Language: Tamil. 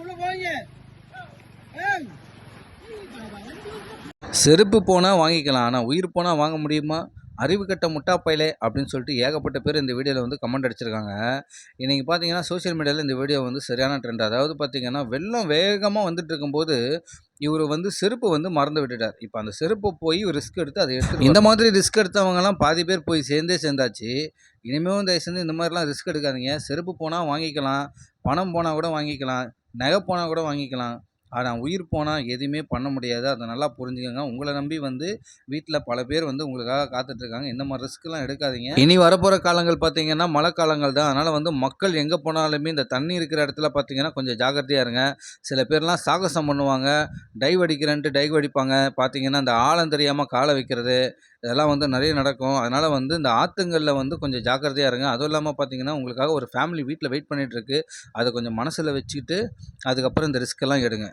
உள்ள செருப்பு போனால் வாங்கிக்கலாம் ஆனால் உயிர் போனால் வாங்க முடியுமா? அறிவு கட்ட முட்டாப்பையிலே அப்படின்னு சொல்லிட்டு ஏகப்பட்ட பேர் இந்த வீடியோவில் வந்து கமெண்ட் அடிச்சிருக்காங்க. இன்றைக்கி பார்த்தீங்கன்னா சோஷியல் மீடியாவில் இந்த வீடியோ வந்து சரியான ட்ரெண்ட் அதாவது பார்த்தீங்கன்னா வெள்ளம் வேகமாக வந்துட்டு இருக்கும்போது இவர் வந்து செருப்பு வந்து மறந்து விட்டுட்டார். இப்போ அந்த செருப்பு போய் ரிஸ்க் எடுத்து அதை எடுத்து இந்த மாதிரி ரிஸ்க் எடுத்தவங்கலாம் பாதி பேர் போய் சேர்ந்தே சேர்ந்தாச்சு. இனிமேலும் தயவு செஞ்சு இந்த மாதிரிலாம் ரிஸ்க் எடுக்காதீங்க. செருப்பு போனால் வாங்கிக்கலாம். பணம் போனால் கூட வாங்கிக்கலாம். நகை போனால் கூட வாங்கிக்கலாம். ஆனால் உயிர் போனால் எதுவுமே பண்ண முடியாது. அதை நல்லா புரிஞ்சுக்கோங்க. உங்களை நம்பி வந்து வீட்டில் பல பேர் வந்து உங்களுக்காக காத்துட்ருக்காங்க. இந்த மாதிரி ரிஸ்க்லாம் எடுக்காதீங்க. இனி வரப்போகிற காலங்கள் பார்த்தீங்கன்னா மழை காலங்கள் தான். அதனால் வந்து மக்கள் எங்கே போனாலுமே இந்த தண்ணி இருக்கிற இடத்துல பார்த்தீங்கன்னா கொஞ்சம் ஜாக்கிரதையாக இருங்க. சில பேர்லாம் சாகசம் பண்ணுவாங்க. டைவ் அடிக்கிறேன்ட்டு டைவ் அடிப்பாங்க. பார்த்தீங்கன்னா இந்த ஆழம் தெரியாமல் காலை வைக்கிறது இதெல்லாம் வந்து நிறைய நடக்கும். அதனால் வந்து இந்த ஆற்றுங்களில் வந்து கொஞ்சம் ஜாக்கிரதையாக இருங்க. அதுவும் இல்லாமல் பார்த்தீங்கன்னா உங்களுக்காக ஒரு ஃபேமிலி வீட்டில் வெயிட் பண்ணிகிட்ருக்கு அதை கொஞ்சம் மனசில் வச்சுக்கிட்டு அதுக்கப்புறம் இந்த ரிஸ்க்கெல்லாம் எடுங்க.